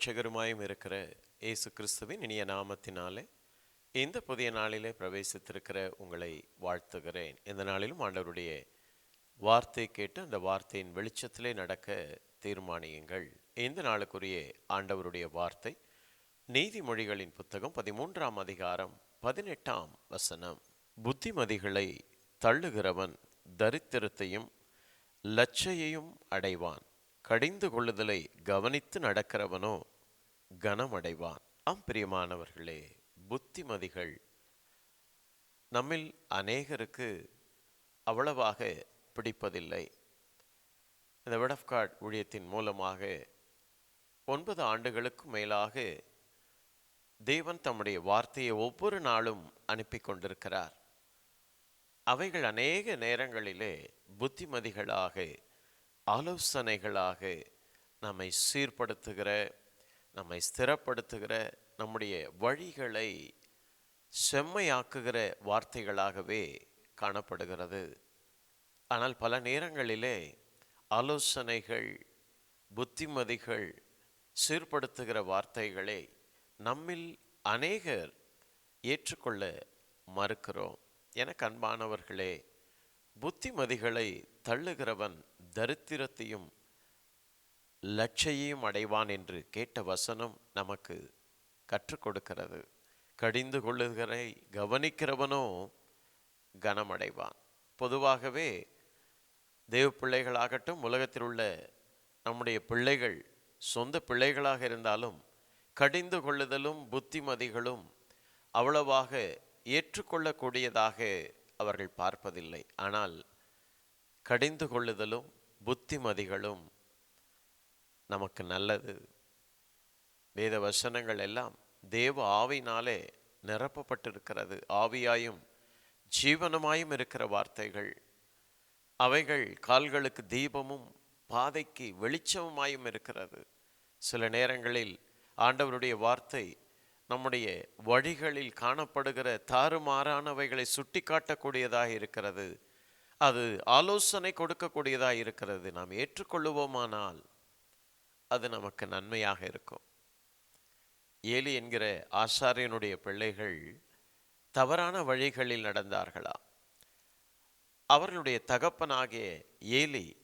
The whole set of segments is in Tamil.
இரட்சகருமாயும் இருக்கிற இயேசு கிறிஸ்துவின் இனிய நாமத்தினாலே இந்த புதிய நாளிலே பிரவேசித்திருக்கிற உங்களை வாழ்த்துகிறேன். இந்த நாளிலும் ஆண்டவருடைய வார்த்தை கேட்டு அந்த வார்த்தையின் வெளிச்சத்திலே நடக்க தீர்மானியுங்கள். இந்த நாளுக்குரிய ஆண்டவருடைய வார்த்தை நீதிமொழிகளின் புத்தகம் பதிமூன்றாம் அதிகாரம் பதினெட்டாம் வசனம். புத்திமதிகளை தள்ளுகிறவன் தரித்திரத்தையும் லட்சையையும் அடைவான். கடிந்து கொள்ளுதலை கவனித்து நடக்கிறவனோ கனமடைவான். ஆம் பிரியமானவர்களே புத்திமதிகள். நம்மில் அநேகருக்கு அவ்வளவாக பிடிப்பதில்லை. இந்த வெட் ஆஃப் கார்ட் ஊழியத்தின் மூலமாக ஒன்பது ஆண்டுகளுக்கும் மேலாக தேவன் தம்முடைய வார்த்தையை ஒவ்வொரு நாளும் அனுப்பி கொண்டிருக்கிறார். அவைகள் அநேக நேரங்களிலே புத்திமதிகளாக ஆலோசனைகளாக நம்மை சீர்படுத்துகிற நம்மை ஸ்திரப்படுத்துகிற நம்முடைய வழிகளை செம்மையாக்குகிற வார்த்தைகளாகவே காணப்படுகிறது. ஆனால் பல நேரங்களிலே ஆலோசனைகள் புத்திமதிகள் சீர்படுத்துகிற வார்த்தைகளை நம்மில் அநேகர் ஏற்றுக்கொள்ள மறுக்கிறோம். என கண்பானவர்களே புத்திமதிகளை தள்ளுகிறவன் தரித்திரத்தையும் லட்சையையும் அடைவான் என்று கேட்ட வசனம் நமக்கு கற்றுக் கொடுக்கிறது. கடிந்து கொள்ளுகிறை கவனிக்கிறவனோ கனமடைவான். பொதுவாகவே தேவ பிள்ளைகளாகட்டும் உலகத்தில் உள்ள நம்முடைய பிள்ளைகள் சொந்த பிள்ளைகளாக இருந்தாலும் கடிந்து கொள்ளுதலும் புத்திமதிகளும் அவ்வளவாக ஏற்றுக்கொள்ளக்கூடியதாக அவர்கள் பார்ப்பதில்லை. ஆனால் கடிந்து கொள்ளுதலும் புத்திமதிகளும் நமக்கு நல்லது. வேத வசனங்கள் எல்லாம் தேவ ஆவினாலே நிரப்பப்பட்டிருக்கிறது. ஆவியாயும் ஜீவனமாயும் இருக்கிற வார்த்தைகள். அவைகள் கால்களுக்கு தீபமும் பாதைக்கு வெளிச்சமுமாயும் இருக்கிறது. சில நேரங்களில் ஆண்டவருடைய வார்த்தை நம்முடைய வழிகளில் காணப்படுகிற தாறுமாறானவைகளை சுட்டி காட்டக்கூடியதாக இருக்கிறது. அது ஆலோசனை கொடுக்கக்கூடியதாக இருக்கிறது. நாம் ஏற்றுக்கொள்ளுவோமானால் அது நமக்கு நன்மையாக இருக்கும். ஏலி என்கிற ஆசாரியனுடைய பிள்ளைகள் தவறான வழிகளில் நடந்தார்களா? அவர்களுடைய தகப்பனாகிய ஏலி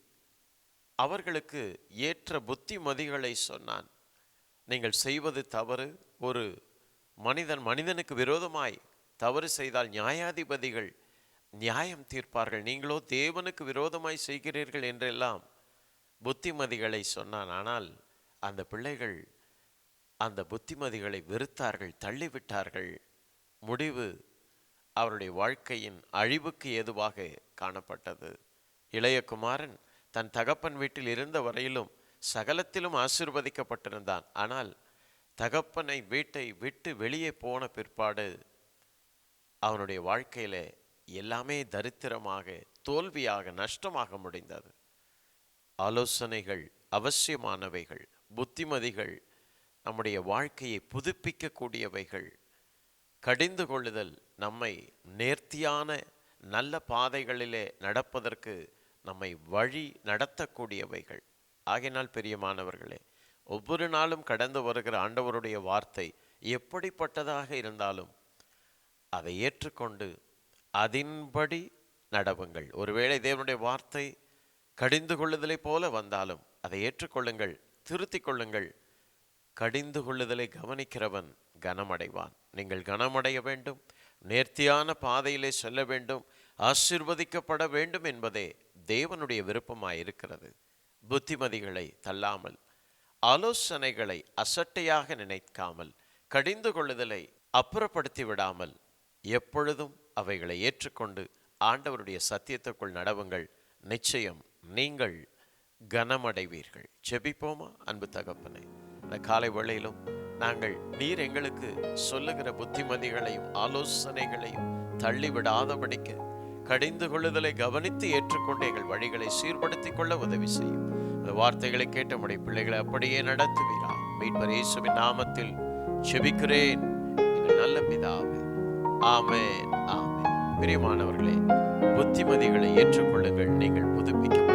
அவர்களுக்கு ஏற்ற புத்திமதிகளை சொன்னான். நீங்கள் செய்வது தவறு. ஒரு மனிதன் மனிதனுக்கு விரோதமாய் தவறு செய்தால் நியாயாதிபதிகள் நியாயம் தீர்ப்பார்கள். நீங்களோ தேவனுக்கு விரோதமாய் செய்கிறீர்கள் என்றெல்லாம் புத்திமதிகளை சொன்னான். ஆனால் அந்த பிள்ளைகள் அந்த புத்திமதிகளை வெறுத்தார்கள் தள்ளிவிட்டார்கள். முடிவு அவருடைய வாழ்க்கையின் அழிவுக்கு ஏதுவாக காணப்பட்டது. இளையகுமாரன் தன் தகப்பன் வீட்டில் இருந்த வரையிலும் சகலத்திலும் ஆசிர்வதிக்கப்பட்டிருந்தான். ஆனால் தகப்பனை வீட்டை விட்டு வெளியே போன பிற்பாடு அவனுடைய வாழ்க்கையில எல்லாமே தரித்திரமாக தோல்வியாக நஷ்டமாக முடிந்தது. ஆலோசனைகள் அவசியமானவைகள் புத்திமதிகள் நம்முடைய வாழ்க்கையை புதுப்பிக்கக்கூடியவைகள் கடிந்து கொள்ளுதல் நம்மை நேர்த்தியான நல்ல பாதைகளிலே நடப்பதற்கு நம்மை வழி நடத்தக்கூடியவைகள். ஆகினால் பெரியமானவர்களே ஒவ்வொரு நாளும் கடந்து வருகிற ஆண்டவருடைய வார்த்தை எப்படிப்பட்டதாக இருந்தாலும் அதை ஏற்றுக்கொண்டு அதின்படி நடவுங்கள். ஒருவேளை தேவனுடைய வார்த்தை கடிந்து கொள்ளுதலை போல வந்தாலும் அதை ஏற்றுக்கொள்ளுங்கள் திருத்திக் கொள்ளுங்கள் கடிந்து கொள்ளுதலை கவனிக்கிறவன் கனமடைவான். நீங்கள் கனமடைய வேண்டும் நேர்த்தியான பாதையிலே செல்ல வேண்டும் ஆசிர்வதிக்கப்பட வேண்டும் என்பதே தேவனுடைய விருப்பமாயிருக்கிறது. புத்திமதிகளை தள்ளாமல் ஆலோசனைகளை அசட்டையாக நினைக்காமல் கடிந்து கொள்ளுதலை அப்புறப்படுத்தி விடாமல் எப்பொழுதும் அவைகளை ஏற்றுக்கொண்டு ஆண்டவருடைய சத்தியத்துக்குள் நடவுங்கள். நிச்சயம் நீங்கள் கனமடைவீர்கள். செபிப்போமா அன்பு தகப்பனை இந்த காலை வேளையிலும் நாங்கள் நீர் எங்களுக்கு சொல்லுகிற புத்திமதிகளையும் ஆலோசனைகளையும் தள்ளிவிடாதபடிக்கு கடிந்து கொள்ளுதலை கவனித்து ஏற்றுக்கொண்டு எங்கள் வழிகளை சீர்படுத்திக் கொள்ள உதவி செய்யும். இந்த வார்த்தைகளை கேட்ட முடி பிள்ளைகளை அப்படியே நடத்துவீரா? மீட்பர் இயேசுவின் நாமத்தில் செபிக்கிறேன் நல்ல பிதாவே. ஆமே ஆமே பிரியமானவர்களே புத்திமதிகளை ஏற்றுக்கொள்ளுங்கள். நீங்கள் புதுப்பிக்க